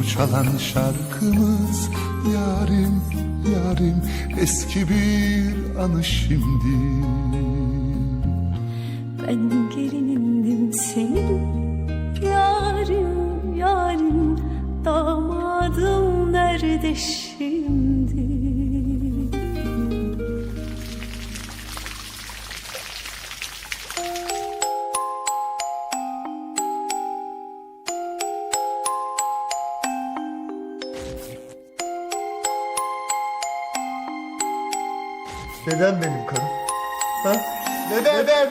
bu çalan şarkımız Yarim, yarim. Eski bir anı şimdi. Ben gelinindim senin Yarim yarim. Damadım nerede şimdi Neden benim karım? Ha? Neden? Neden?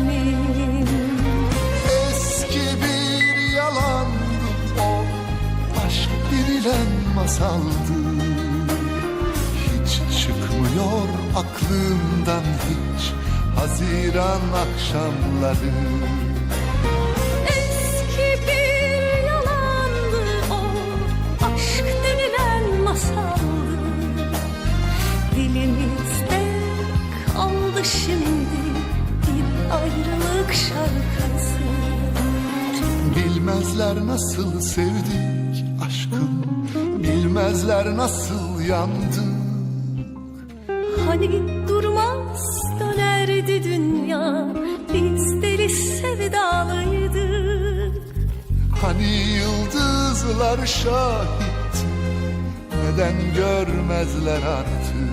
denilen masaldı Hiç çıkmıyor aklımdan hiç Haziran akşamları. Eski bir yalandı o Aşk denilen masaldı. Dilimizde kaldı şimdi Bir ayrılık şarkısı. Bilmezler nasıl sevdik aşkım Bilmezler nasıl yandık Hani durmaz dönerdi dünya Biz deli sevdalıydık Hani yıldızlar şahit Neden görmezler artık?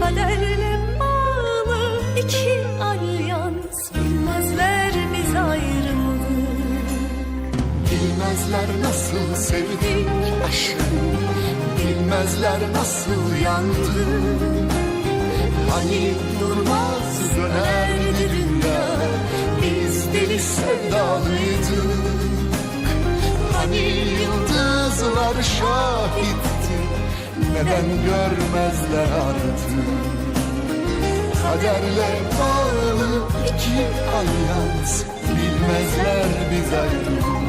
Kaderle bağlı iki alyans Bilmezler nasıl sevdik aşkım Bilmezler nasıl yandık Hani durmaz dönerdi dünya Biz deli sevdalıydık Hani yıldızlar şahitti Neden görmezler artık? Kaderle bağlı iki alyans Bilmezler biz ayrıldık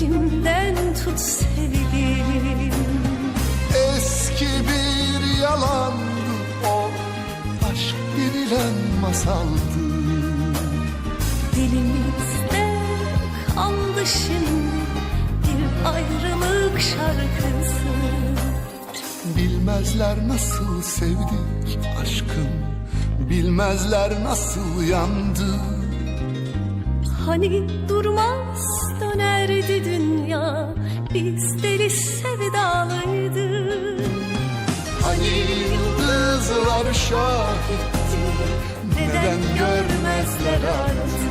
Elimden tut sevgilim. Eski bir yalandı o Aşk denilen masaldı. Dilimizde kaldı şimdi Bir ayrılık şarkısı. Bilmezler nasıl sevdik aşkım Bilmezler nasıl yandık Hani durmaz dönerdi dünya. Biz deli sevdalıydık Hani yıldızlar şahitti Neden görmezler artık?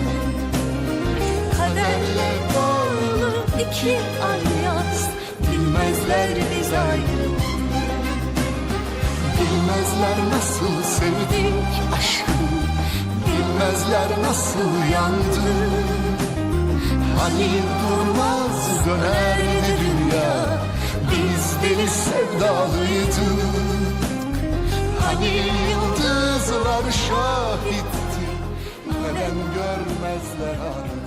Kaderle bağlı iki alyans. Bilmezler biz ayrıldık Bilmezler nasıl sevdik aşkım Bilmezler nasıl yandık Hani durmaz dönerdi dünya? Biz deli sevdalıydık Hani yıldızlar şahitti. Neden görmezler artık